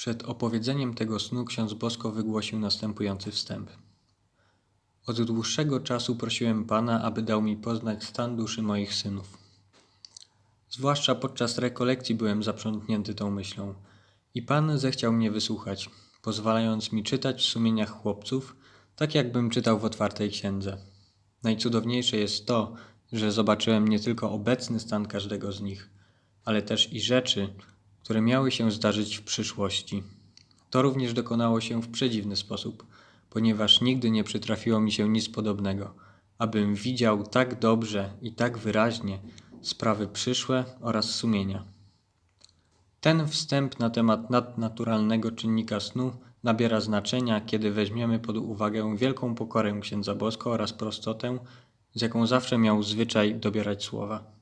Przed opowiedzeniem tego snu ksiądz Bosko wygłosił następujący wstęp. Od dłuższego czasu prosiłem Pana, aby dał mi poznać stan duszy moich synów. Zwłaszcza podczas rekolekcji byłem zaprzątnięty tą myślą i Pan zechciał mnie wysłuchać, pozwalając mi czytać w sumieniach chłopców, tak jakbym czytał w otwartej księdze. Najcudowniejsze jest to, że zobaczyłem nie tylko obecny stan każdego z nich, ale też i rzeczy, które miały się zdarzyć w przyszłości. To również dokonało się w przedziwny sposób, ponieważ nigdy nie przytrafiło mi się nic podobnego, abym widział tak dobrze i tak wyraźnie sprawy przyszłe oraz sumienia. Ten wstęp na temat nadnaturalnego czynnika snu nabiera znaczenia, kiedy weźmiemy pod uwagę wielką pokorę księdza Bosko oraz prostotę, z jaką zawsze miał zwyczaj dobierać słowa.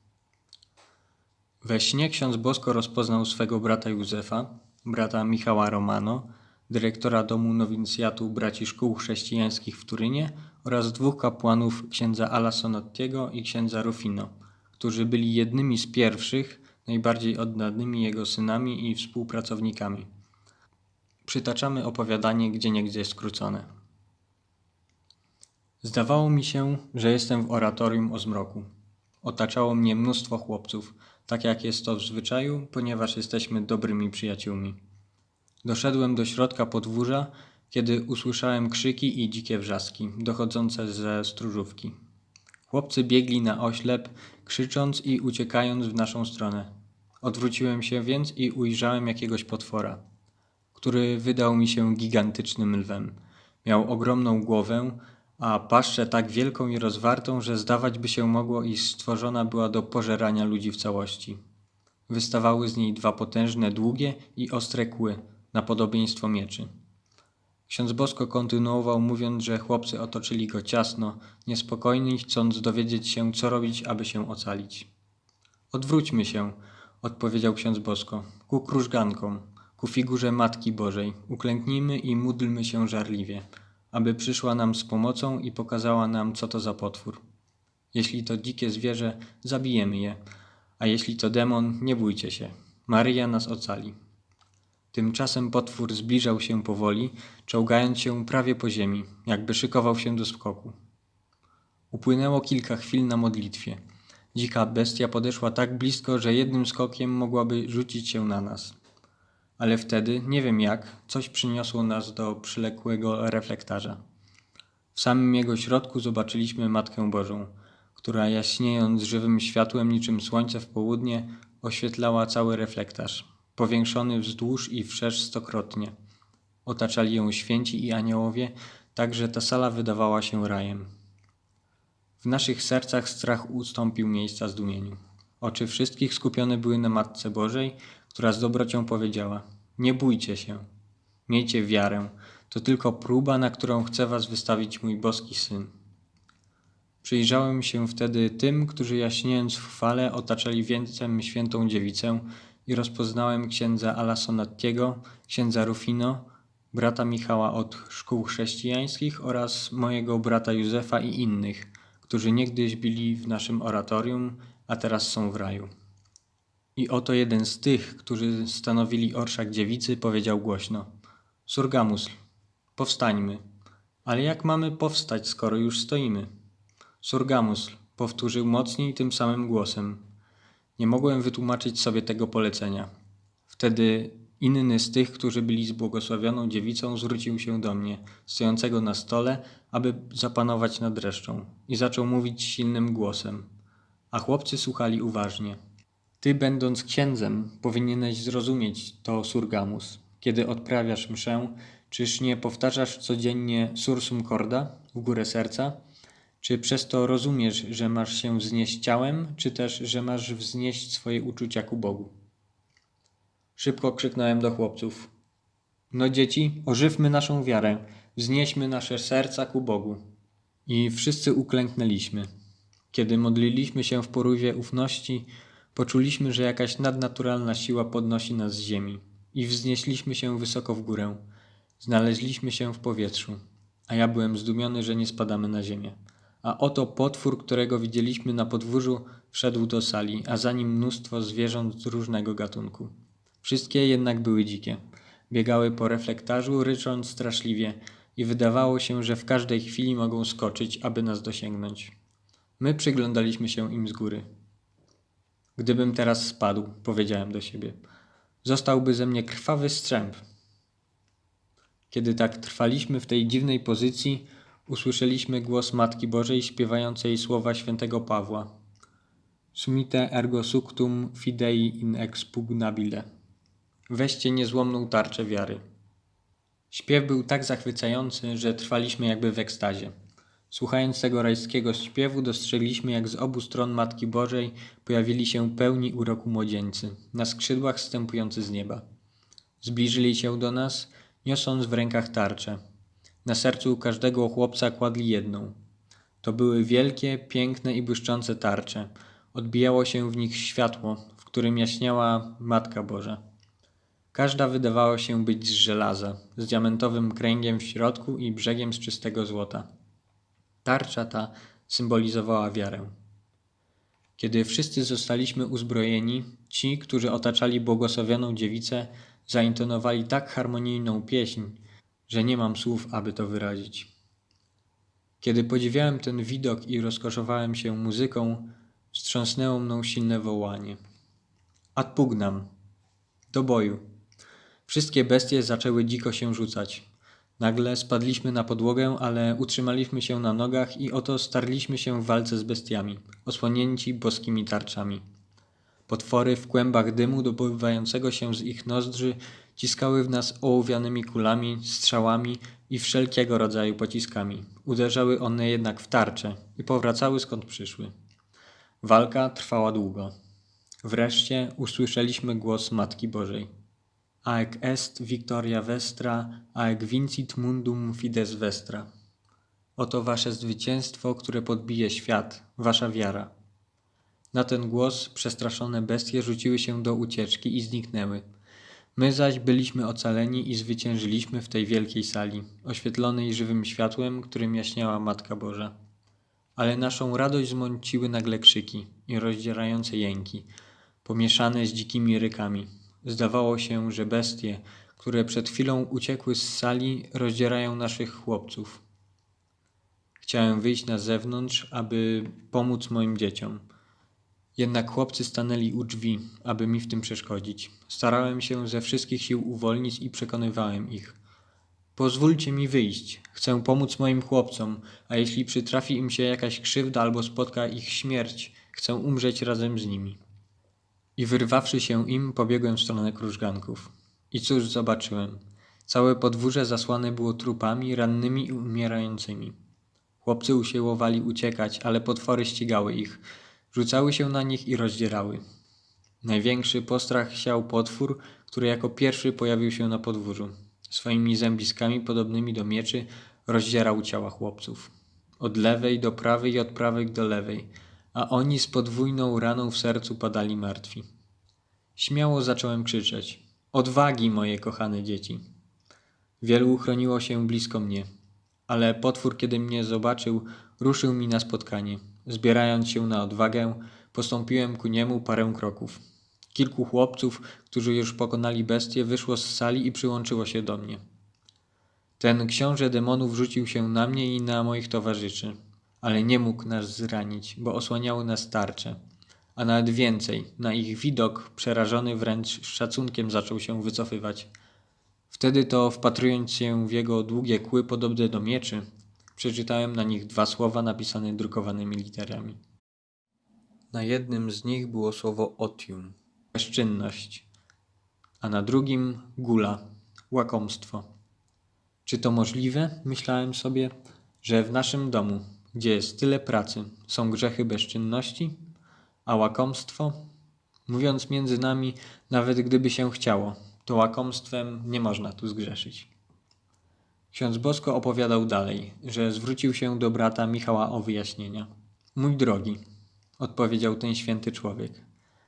We śnie ksiądz Bosko rozpoznał swego brata Józefa, brata Michała Romano, dyrektora domu nowincjatu braci szkół chrześcijańskich w Turynie oraz dwóch kapłanów księdza Alla Sonottiego i księdza Rufino, którzy byli jednymi z pierwszych, najbardziej oddanymi jego synami i współpracownikami. Przytaczamy opowiadanie gdzieniegdzie skrócone. Zdawało mi się, że jestem w oratorium o zmroku. Otaczało mnie mnóstwo chłopców, tak jak jest to w zwyczaju, ponieważ jesteśmy dobrymi przyjaciółmi. Doszedłem do środka podwórza, kiedy usłyszałem krzyki i dzikie wrzaski, dochodzące ze stróżówki. Chłopcy biegli na oślep, krzycząc i uciekając w naszą stronę. Odwróciłem się więc i ujrzałem jakiegoś potwora, który wydał mi się gigantycznym lwem. Miał ogromną głowę, a paszczę tak wielką i rozwartą, że zdawać by się mogło, iż stworzona była do pożerania ludzi w całości. Wystawały z niej dwa potężne, długie i ostre kły, na podobieństwo mieczy. Ksiądz Bosko kontynuował, mówiąc, że chłopcy otoczyli go ciasno, niespokojni, chcąc dowiedzieć się, co robić, aby się ocalić. Odwróćmy się, odpowiedział ksiądz Bosko, ku krużgankom, ku figurze Matki Bożej. Uklęknijmy i módlmy się żarliwie, aby przyszła nam z pomocą i pokazała nam, co to za potwór. Jeśli to dzikie zwierzę, zabijemy je, a jeśli to demon, nie bójcie się. Maryja nas ocali. Tymczasem potwór zbliżał się powoli, czołgając się prawie po ziemi, jakby szykował się do skoku. Upłynęło kilka chwil na modlitwie. Dzika bestia podeszła tak blisko, że jednym skokiem mogłaby rzucić się na nas. Ale wtedy, nie wiem jak, coś przyniosło nas do przyległego reflektarza. W samym jego środku zobaczyliśmy Matkę Bożą, która jaśniejąc żywym światłem niczym słońce w południe, oświetlała cały reflektarz powiększony wzdłuż i wszerz stokrotnie. Otaczali ją święci i aniołowie, tak że ta sala wydawała się rajem. W naszych sercach strach ustąpił miejsca zdumieniu. Oczy wszystkich skupione były na Matce Bożej, która z dobrocią powiedziała: Nie bójcie się, miejcie wiarę, to tylko próba, na którą chce was wystawić mój boski syn. Przyjrzałem się wtedy tym, którzy jaśniejąc w chwale otaczali wieńcem świętą dziewicę, i rozpoznałem księdza Alasonattiego, księdza Rufino, brata Michała od szkół chrześcijańskich oraz mojego brata Józefa i innych, którzy niegdyś byli w naszym oratorium, a teraz są w raju. I oto jeden z tych, którzy stanowili orszak dziewicy, powiedział głośno: Surgamus, powstańmy. Ale jak mamy powstać, skoro już stoimy? Surgamus, powtórzył mocniej tym samym głosem. Nie mogłem wytłumaczyć sobie tego polecenia. Wtedy inny z tych, którzy byli z błogosławioną dziewicą, zwrócił się do mnie, stojącego na stole, aby zapanować nad resztą, i zaczął mówić silnym głosem. A chłopcy słuchali uważnie. Ty, będąc księdzem, powinieneś zrozumieć to surgamus. Kiedy odprawiasz mszę, czyż nie powtarzasz codziennie sursum corda w górę serca? Czy przez to rozumiesz, że masz się wznieść ciałem, czy też, że masz wznieść swoje uczucia ku Bogu? Szybko krzyknąłem do chłopców. No dzieci, ożywmy naszą wiarę, wznieśmy nasze serca ku Bogu. I wszyscy uklęknęliśmy. Kiedy modliliśmy się w porówie ufności, poczuliśmy, że jakaś nadnaturalna siła podnosi nas z ziemi i wznieśliśmy się wysoko w górę. Znaleźliśmy się w powietrzu, a ja byłem zdumiony, że nie spadamy na ziemię. A oto potwór, którego widzieliśmy na podwórzu, wszedł do sali, a za nim mnóstwo zwierząt różnego gatunku. Wszystkie jednak były dzikie. Biegały po reflektarzu, rycząc straszliwie i wydawało się, że w każdej chwili mogą skoczyć, aby nas dosięgnąć. My przyglądaliśmy się im z góry. Gdybym teraz spadł, powiedziałem do siebie, zostałby ze mnie krwawy strzęp. Kiedy tak trwaliśmy w tej dziwnej pozycji, usłyszeliśmy głos Matki Bożej śpiewającej słowa świętego Pawła. Sumite ergo suctum fidei in expugnabile. Weźcie niezłomną tarczę wiary. Śpiew był tak zachwycający, że trwaliśmy jakby w ekstazie. Słuchając tego rajskiego śpiewu, dostrzegliśmy, jak z obu stron Matki Bożej pojawili się pełni uroku młodzieńcy, na skrzydłach stępujący z nieba. Zbliżyli się do nas, niosąc w rękach tarcze. Na sercu każdego chłopca kładli jedną. To były wielkie, piękne i błyszczące tarcze. Odbijało się w nich światło, w którym jaśniała Matka Boża. Każda wydawała się być z żelaza, z diamentowym kręgiem w środku i brzegiem z czystego złota. Tarcza ta symbolizowała wiarę. Kiedy wszyscy zostaliśmy uzbrojeni, ci, którzy otaczali błogosławioną dziewicę, zaintonowali tak harmonijną pieśń, że nie mam słów, aby to wyrazić. Kiedy podziwiałem ten widok i rozkoszowałem się muzyką, wstrząsnęło mną silne wołanie. Adpugnam. Do boju. Wszystkie bestie zaczęły dziko się rzucać. Nagle spadliśmy na podłogę, ale utrzymaliśmy się na nogach i oto starliśmy się w walce z bestiami, osłonięci boskimi tarczami. Potwory w kłębach dymu dobywającego się z ich nozdrzy ciskały w nas ołowianymi kulami, strzałami i wszelkiego rodzaju pociskami. Uderzały one jednak w tarcze i powracały skąd przyszły. Walka trwała długo. Wreszcie usłyszeliśmy głos Matki Bożej. Aec est victoria vestra, aec vincit mundum fides vestra. Oto wasze zwycięstwo, które podbije świat, wasza wiara. Na ten głos przestraszone bestie rzuciły się do ucieczki i zniknęły. My zaś byliśmy ocaleni i zwyciężyliśmy w tej wielkiej sali, oświetlonej żywym światłem, którym jaśniała Matka Boża. Ale naszą radość zmąciły nagle krzyki i rozdzierające jęki, pomieszane z dzikimi rykami. Zdawało się, że bestie, które przed chwilą uciekły z sali, rozdzierają naszych chłopców. Chciałem wyjść na zewnątrz, aby pomóc moim dzieciom. Jednak chłopcy stanęli u drzwi, aby mi w tym przeszkodzić. Starałem się ze wszystkich sił uwolnić i przekonywałem ich. Pozwólcie mi wyjść. Chcę pomóc moim chłopcom, a jeśli przytrafi im się jakaś krzywda albo spotka ich śmierć, chcę umrzeć razem z nimi. I wyrwawszy się im, pobiegłem w stronę krużganków. I cóż zobaczyłem? Całe podwórze zasłane było trupami, rannymi i umierającymi. Chłopcy usiłowali uciekać, ale potwory ścigały ich. Rzucały się na nich i rozdzierały. Największy postrach siał potwór, który jako pierwszy pojawił się na podwórzu. Swoimi zębiskami podobnymi do mieczy rozdzierał ciała chłopców. Od lewej do prawej i od prawej do lewej – a oni z podwójną raną w sercu padali martwi. Śmiało zacząłem krzyczeć: Odwagi, moje kochane dzieci! Wielu chroniło się blisko mnie, ale potwór, kiedy mnie zobaczył, ruszył mi na spotkanie. Zbierając się na odwagę, postąpiłem ku niemu parę kroków. Kilku chłopców, którzy już pokonali bestię, wyszło z sali i przyłączyło się do mnie. Ten książę demonów rzucił się na mnie i na moich towarzyszy ale nie mógł nas zranić, bo osłaniały nas tarcze. A nawet więcej, na ich widok, przerażony wręcz szacunkiem, zaczął się wycofywać. Wtedy to, wpatrując się w jego długie kły podobne do mieczy, przeczytałem na nich dwa słowa napisane drukowanymi literami. Na jednym z nich było słowo otium, bezczynność, a na drugim gula, łakomstwo. Czy to możliwe, myślałem sobie, że w naszym domu, gdzie jest tyle pracy, są grzechy bezczynności, a łakomstwo? Mówiąc między nami, nawet gdyby się chciało, to łakomstwem nie można tu zgrzeszyć. Ksiądz Bosko opowiadał dalej, że zwrócił się do brata Michała o wyjaśnienia. Mój drogi, odpowiedział ten święty człowiek,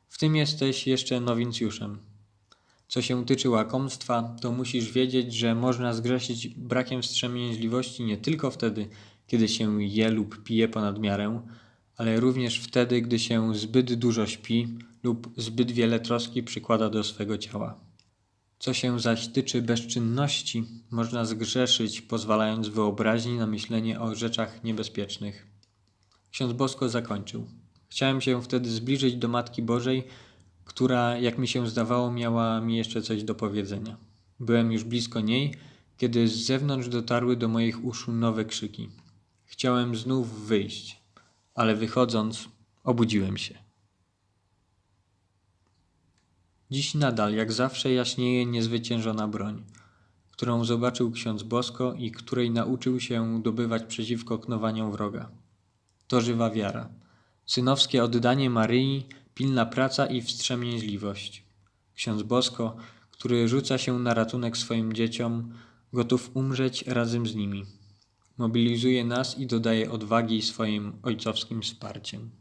w tym jesteś jeszcze nowincjuszem. Co się tyczy łakomstwa, to musisz wiedzieć, że można zgrzeszyć brakiem wstrzemięźliwości nie tylko wtedy, kiedy się je lub pije ponad miarę, ale również wtedy, gdy się zbyt dużo śpi lub zbyt wiele troski przykłada do swego ciała. Co się zaś tyczy bezczynności, można zgrzeszyć, pozwalając wyobraźni na myślenie o rzeczach niebezpiecznych. Ksiądz Bosko zakończył. Chciałem się wtedy zbliżyć do Matki Bożej, która, jak mi się zdawało, miała mi jeszcze coś do powiedzenia. Byłem już blisko niej, kiedy z zewnątrz dotarły do moich uszu nowe krzyki. Chciałem znów wyjść, ale wychodząc, obudziłem się. Dziś nadal, jak zawsze, jaśnieje niezwyciężona broń, którą zobaczył ksiądz Bosko i której nauczył się dobywać przeciwko knowaniom wroga. To żywa wiara, synowskie oddanie Maryi, pilna praca i wstrzemięźliwość. Ksiądz Bosko, który rzuca się na ratunek swoim dzieciom, gotów umrzeć razem z nimi. Mobilizuje nas i dodaje odwagi swoim ojcowskim wsparciem.